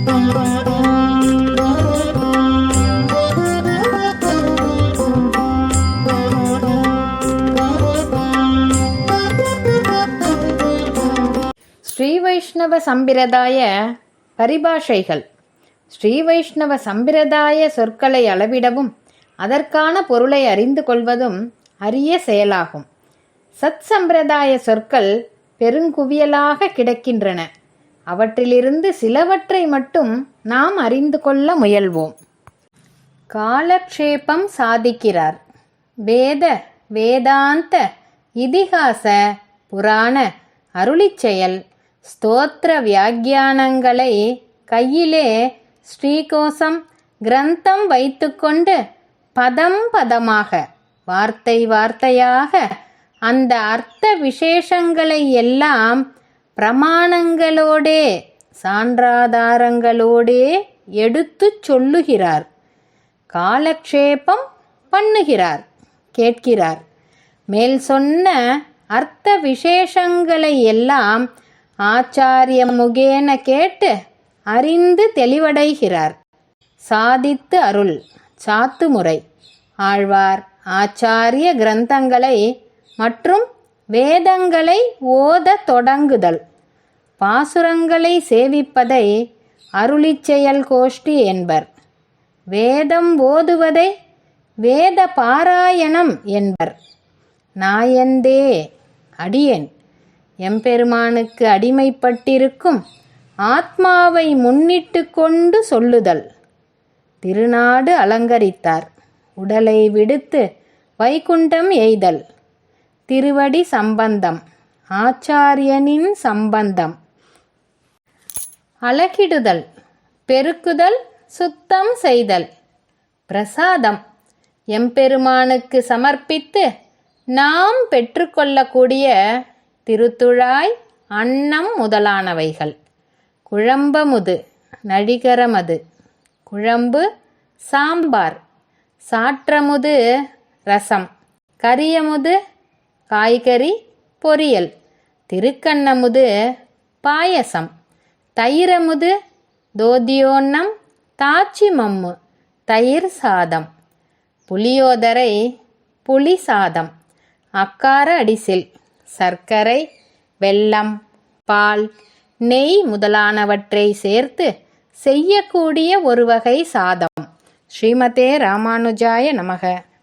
ஸ்ரீ வைஷ்ணவ சம்பிரதாய பரிபாஷைகள். ஸ்ரீ வைஷ்ணவ சம்பிரதாய சொற்களை அளவிடவும் அதற்கான பொருளை அறிந்து கொள்வதும் அரிய செயலாகும். சத் சம்பிரதாய சொற்கள் பெருங்குவியலாக கிடக்கின்றன. அவற்றிலிருந்து சிலவற்றை மட்டும் நாம் அறிந்து கொள்ள முயல்வோம். காலக்ஷேபம் சாதிக்கிறார். வேத வேதாந்த இதிகாச புராண அருளிச்செயல் ஸ்தோத்திர வியாக்கியானங்களை கையிலே ஸ்ரீகோசம் கிரந்தம் வைத்துக்கொண்டு பதம் பதமாக வார்த்தை வார்த்தையாக அந்த அர்த்த விசேஷங்களை எல்லாம் பிரமாணங்களோடே சான்றாதாரங்களோடே எடுத்துச் சொல்லுகிறார். காலக்ஷேபம் பண்ணுகிறார் கேட்கிறார். மேல் சொன்ன அர்த்த விசேஷங்களை எல்லாம் ஆச்சாரிய முகேன கேட்டு அறிந்து தெளிவடைகிறார். சாதித்து அருள் சாத்துமுறை ஆழ்வார் ஆச்சாரிய கிரந்தங்களை மற்றும் வேதங்களை ஓத தொடங்குதல். பாசுரங்களை சேவிப்பதை அருளிச்செயல் கோஷ்டி என்பர். வேதம் ஓதுவதை வேத பாராயணம் என்பர். நாயந்தே அடியேன் எம்பெருமானுக்கு அடிமைப்பட்டிருக்கும் ஆத்மாவை முன்னிட்டு கொண்டு சொல்லுதல். திருநாடு அலங்கரித்தார். உடலை விடுத்து வைகுண்டம் எய்தல். திருவடி சம்பந்தம் ஆச்சாரியனின் சம்பந்தம். அழகிடுதல் பெருக்குதல் சுத்தம் செய்தல். பிரசாதம் எம்பெருமானுக்கு சமர்ப்பித்து நாம் பெற்றுக்கொள்ளக்கூடிய திருத்துழாய் அன்னம் முதலானவைகள். குழம்பமுது நழிகரமது குழம்பு சாம்பார். சாற்றமுது ரசம். கரியமுது காய்கறி பொரியல். திருக்கண்ணமுது பாயசம். தயிரமுது தோதியோன்னம் தாச்சி மம்மு தயிர் சாதம். புளியோதரை புளி சாதம். அக்கார அடிசில் சர்க்கரை வெல்லம் பால் நெய் முதலானவற்றை சேர்த்து செய்யக்கூடிய ஒரு வகை சாதம். ஸ்ரீமதே ராமானுஜாய நமக.